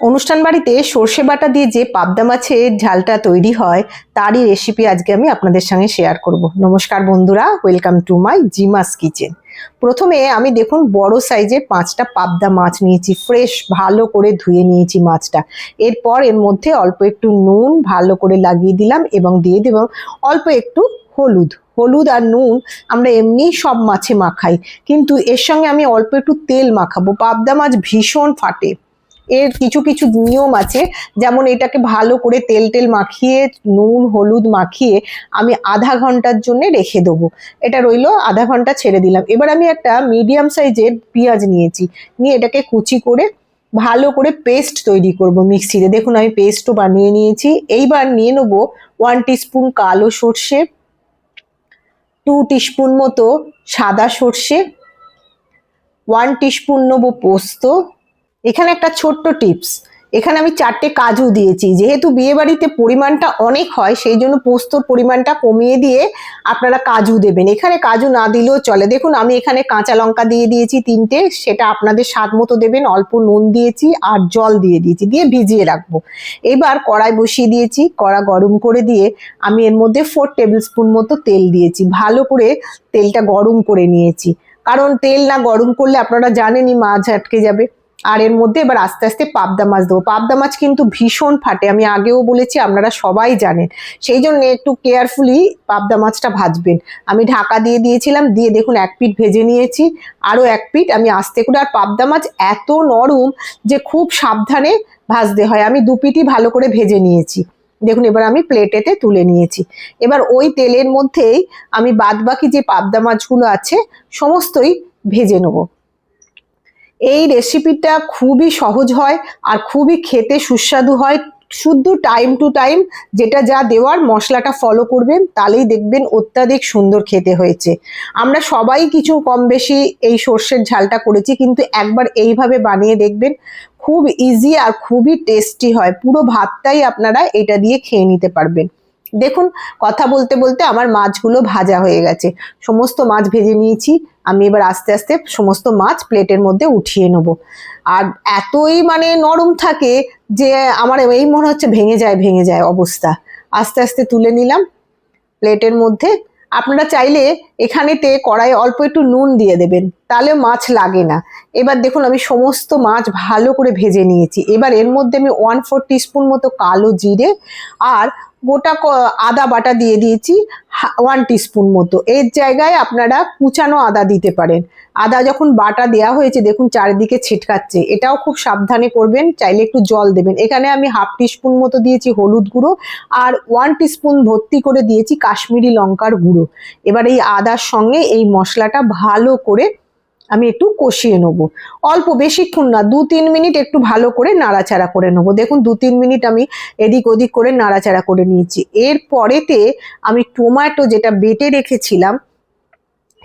অনুষ্ঠান বাড়িতে সর্ষে বাটা দিয়ে যে পাবদা মাছের ঝালটা তৈরি হয়, তারই রেসিপি আজকে আমি আপনাদের সঙ্গে শেয়ার করব। নমস্কার বন্ধুরা welcome to my Jima's kitchen প্রথমে আমি দেখুন বড় সাইজের পাঁচটা পাবদা মাছ নিয়েছি ফ্রেশ ভালো করে ধুয়ে নিয়েছি মাছটা। এরপর এর মধ্যে অল্প একটু নুন ভালো করে লাগিয়ে দিলাম এবং দিয়ে দেব অল্প একটু হলুদ। হলুদ আর নুন আমরা এমনি সব মাছে মাখাই, কিন্তু এর সঙ্গে আমি অল্প একটু তেল মাখাবো। পাবদা মাছ ভীষণ ফাটে। এর কিছু কিছু নিয়ম আছে। যেমন এটাকে ভালো করে তেল টেল মাখিয়ে, নুন, হলুদ মাখিয়ে আমি আধা ঘণ্টার জন্য রেখে দেবো। এটা রইল, আধা ঘণ্টা ছেড়ে দিলাম। এবার আমি একটা মিডিয়াম সাইজের পেঁয়াজ নিয়েছি। নিয়ে এটাকে কুচি করে ভালো করে পেস্ট তৈরি করব মিক্সিতে। দেখুন আমি পেস্টও বানিয়ে নিয়েছি। এইবার নিয়ে নেব ওয়ান টিস্পুন কালো সর্ষে টু টিস্পুন মতো সাদা সর্ষে ওয়ান টিস্পুন নেব পোস্ত এখানে একটা ছোট্ট টিপস। এখানে আমি চারটে কাজু দিয়েছি। যেহেতু বিয়ে বাড়িতে পরিমাণটা অনেক হয়, সেই জন্য পোস্তর পরিমাণটা কমিয়ে দিয়ে আপনারা কাজু দেবেন। এখানে কাজু না দিলেও চলে। দেখুন, আমি এখানে কাঁচা লঙ্কা দিয়ে দিয়েছি তিনটে। সেটা আপনাদের স্বাদ মতো দেবেন। অল্প নুন দিয়েছি আর জল দিয়ে দিয়েছি, দিয়ে ভিজিয়ে রাখব। এবার কড়াই বসিয়ে দিয়েছি, কড়া গরম করে দিয়ে আমি এর মধ্যে ফোর টেবিল স্পুন মতো তেল দিয়েছি। ভালো করে তেলটা গরম করে নিয়েছি। কারণ তেল না গরম করলে আপনারা জানেনই মাছ আটকে যাবে। আর এর মধ্যে এবার আস্তে আস্তে পাবদা মাছ দেবো। পাবদা মাছ কিন্তু ভীষণ ফাটে, আমি আগেও বলেছি, আপনারা সবাই জানেন। সেই জন্য একটু কেয়ারফুলি পাবদা মাছটা ভাজবেন। আমি ঢাকা দিয়ে দিয়েছিলাম, দিয়ে দেখুন এক পিঠ ভেজে নিয়েছি, আরও এক পিঠ। আমি আস্তে করে, আর পাবদা মাছ এত নরম যে খুব সাবধানে ভাজতে হয়। আমি দু পিঠই ভালো করে ভেজে নিয়েছি। দেখুন, এবার আমি প্লেটেতে তুলে নিয়েছি। এবার ওই তেলের মধ্যেই আমি বাদবাকি যে পাবদা মাছগুলো আছে, সমস্তই ভেজে নেব। এই রেসিপিটা খুবই সহজ হয় আর খুবই খেতে সুস্বাদু হয়। শুদ্ধ টাইম টু টাইম যেটা যা দেওয়ার মশলাটা ফলো করবেন, তাহলেই দেখবেন অত্যাধিক সুন্দর খেতে হয়েছে। আমরা সবাই কিছু কম বেশি এই সর্ষের ঝালটা করেছি, কিন্তু একবার এইভাবে বানিয়ে দেখবেন, খুব ইজি আর খুবই টেস্টি হয়। পুরো ভাতটাই আপনারা এটা দিয়ে খেয়ে নিতে পারবেন। দেখুন, কথা বলতে বলতে আমার মাছগুলো ভাজা হয়ে গেছে। সমস্ত মাছ ভেজে নিয়েছি। আমি এবার আস্তে আস্তে সমস্ত মাছ প্লেটের মধ্যে উঠিয়ে নেব। আর এতই মানে নরম থাকে যে আমার এই মনে হচ্ছে ভেঙে যায় ভেঙে যায় অবস্থা। আস্তে আস্তে তুলে নিলাম প্লেটের মধ্যে। আপনারা চাইলে এখানেতে কড়াই অল্প একটু নুন দিয়ে দেবেন, তাহলে মাছ লাগে না। এবার দেখুন আমি সমস্ত মাছ ভালো করে ভেজে নিয়েছি। এবার এর মধ্যে আমি ওয়ান ফোর টিস্পুন মতো কালো জিরে আর গোটা আদা বাটা দিয়ে দিয়েছি ওয়ান টিস্পুন মতো। এর জায়গায় আপনারা কুচানো আদা দিতে পারেন। আদা যখন বাটা দেওয়া হয়েছে, দেখুন চারিদিকে ছিটকাচ্ছে। এটাও খুব সাবধানে করবেন, চাইলে একটু জল দেবেন। এখানে আমি হাফ টিস্পুন মতো দিয়েছি হলুদ গুঁড়ো আর ওয়ান টিস্পুন ভর্তি করে দিয়েছি কাশ্মীরি লঙ্কার গুঁড়ো। এবার এই আদার সঙ্গে এই মশলাটা ভালো করে আমি একটু কষিয়ে নেব। অল্প বেশিক্ষণ না, দু তিন মিনিট একটু ভালো করে নাড়াচাড়া করে নেব। দেখুন, দু তিন মিনিট আমি এদিক ওদিক করে নাড়াচাড়া করে নিয়েছি। এর পরেতে আমি টোম্যাটো যেটা বেটে রেখেছিলাম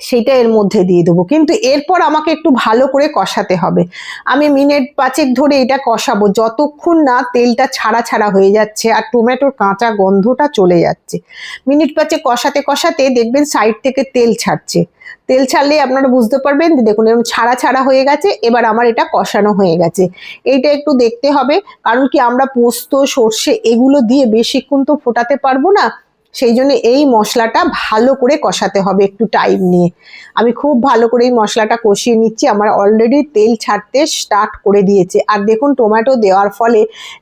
সেটা এর মধ্যে দিয়ে দেবো। কিন্তু এরপর আমাকে একটু ভালো করে কষাতে হবে। আমি মিনিট পাঁচেক ধরে এটা কষাবো। যতক্ষণ না তেলটা ছাড়া ছাড়া হয়ে যাচ্ছে আর টমেটোর কাঁচা গন্ধটা চলে যাচ্ছে। মিনিট পাঁচে কষাতে কষাতে দেখবেন সাইড থেকে তেল ছাড়ছে। তেল ছাড়লে আপনারা বুঝতে পারবেন দেখুন এরকম ছাড়া ছাড়া হয়ে গেছে, এবার আমার এটা কষানো হয়ে গেছে। এইটা একটু দেখতে হবে, কারণ কি আমরা পোস্ত, সর্ষে এগুলো দিয়ে বেশিক্ষণ তো ফোটাতে পারব না। সেই জন্য এই মশলাটা ভালো করে কষাতে হবে একটু টাইম নিয়ে। আমি খুব ভালো করে এই মশলাটা কষিয়ে নিচ্ছি, আমার অলরেডি তেল ছাড়তে স্টার্ট করে দিয়েছে। আর দেখুন টমেটো দেওয়ার ফলে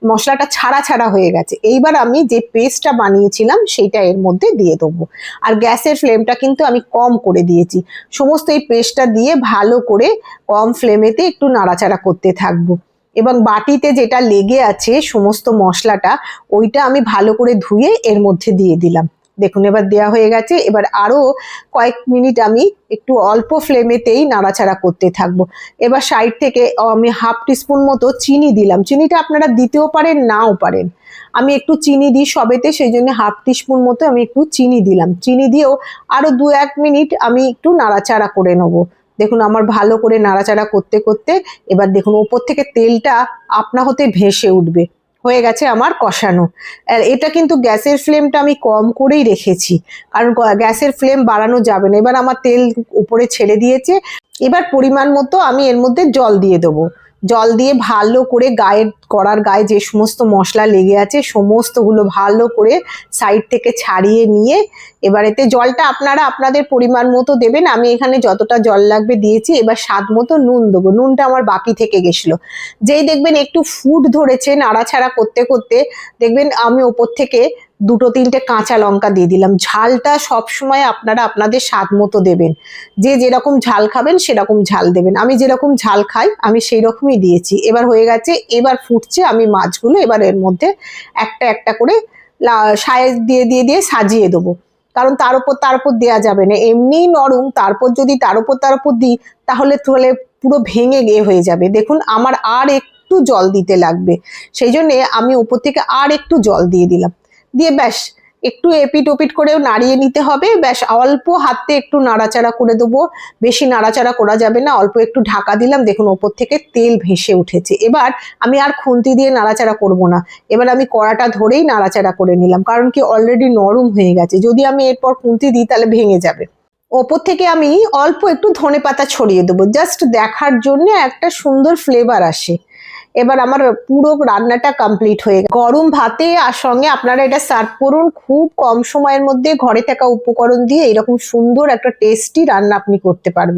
মশলাটা ছাড়া ছাড়া হয়ে গেছে। এইবার আমি যে পেস্টটা বানিয়েছিলাম, সেইটা এর মধ্যে দিয়ে দেবো। আর গ্যাসের ফ্লেমটা কিন্তু আমি কম করে দিয়েছি। সমস্ত এই পেস্টটা দিয়ে ভালো করে কম ফ্লেমেতে একটু নাড়াচাড়া করতে থাকব। এবং বাটিতে যেটা লেগে আছে সমস্ত মশলাটা, ওইটা আমি ভালো করে ধুয়ে এর মধ্যে দিয়ে দিলাম। দেখুন, এবার দেওয়া হয়ে গেছে। এবার আরও কয়েক মিনিট আমি একটু অল্প ফ্লেমেতেই নাড়াচাড়া করতে থাকব। এবার সাইড থেকে আমি হাফ টিস্পুন মতো চিনি দিলাম। চিনিটা আপনারা দিতেও পারেন, নাও পারেন। আমি একটু চিনি দিই সবেতে, সেই জন্য হাফ টিস্পুন মতো আমি একটু চিনি দিলাম। চিনি দিয়েও আরও দু এক মিনিট আমি একটু নাড়াচাড়া করে নেব। দেখুন আমার ভালো করে নাড়াচাড়া করতে করতে এবার দেখুন ওপর থেকে তেলটা আপনা হতে ভেসে উঠবে। হয়ে গেছে আমার কষানো। এটা কিন্তু গ্যাসের ফ্লেমটা আমি কম করেই রেখেছি। কারণ গ্যাসের ফ্লেম বাড়ানো যাবে না। এবার আমার তেল উপরে ছেড়ে দিয়েছে। এবার পরিমাণ মতো আমি এর মধ্যে জল দিয়ে দেবো। জল দিয়ে ভালো করে গায়ের কড়ার গায়ে যে সমস্ত মশলা লেগে আছে, সমস্তগুলো ভালো করে সাইড থেকে ছাড়িয়ে নিয়ে এবার এতে জলটা আপনারা আপনাদের পরিমাণ মতো দেবেন। আমি এখানে যতটা জল লাগবে দিয়েছি, এবার স্বাদ মতো নুন দেবো। নুনটা আমার বাকি থেকে গেছিল। যেই দেখবেন একটু ফুড ধরেছে নাড়াছাড়া করতে করতে, দেখবেন আমি ওপর থেকে দুটো তিনটে কাঁচা লঙ্কা দিয়ে দিলাম। ঝালটা সবসময় আপনারা আপনাদের স্বাদ মতো দেবেন। যে যেরকম ঝাল খাবেন সেরকম ঝাল দেবেন। আমি যেরকম ঝাল খাই, আমি সেই রকমই দিয়েছি। এবার হয়ে গেছে, এবার ফুটছে আমি মাছগুলো এবার এর মধ্যে একটা একটা করে সাইজ দিয়ে দিয়ে দিয়ে সাজিয়ে দেবো। কারণ তার উপর তার উপর দেওয়া যাবে না। এমনিই নরম, তারপর যদি তার উপর তার উপর দিই, তাহলে তাহলে পুরো ভেঙে গিয়ে হয়ে যাবে। দেখুন, আমার আর একটু জল দিতে লাগবে। সেই জন্যে আমি উপর থেকে আর একটু জল দিয়ে দিলাম। দিয়ে ব্যাস, একটু এপিট ওপিট করেও নাড়িয়ে নিতে হবে। ব্যাস, অল্প হাতে একটু নাড়াচাড়া করে দেবো। বেশি নাড়াচাড়া করা যাবে না, অল্প একটু ঢাকা দিলাম। দেখুন, ওপর থেকে তেল ভেসে উঠেছে। এবার আমি আর খুন্তি দিয়ে নাড়াচাড়া করব না। এবার আমি কড়াটা ধরেই নাড়াচাড়া করে নিলাম, কারণ কি অলরেডি নরম হয়ে গেছে। যদি আমি এরপর খুন্তি দিই, তাহলে ভেঙে যাবে। ওপর থেকে আমি অল্প একটু ধনে পাতা ছড়িয়ে দেবো। জাস্ট দেখার জন্য একটা সুন্দর ফ্লেভার আসে। এবার আমার পুরো রান্নাটা কমপ্লিট হয়ে গরম ভাতে আর সঙ্গে আপনারা এটা সার্ভ করুন। খুব কম সময়ের মধ্যে ঘরে থাকা উপকরণ দিয়ে এরকম সুন্দর একটা টেস্টি রান্না আপনি করতে পারবেন।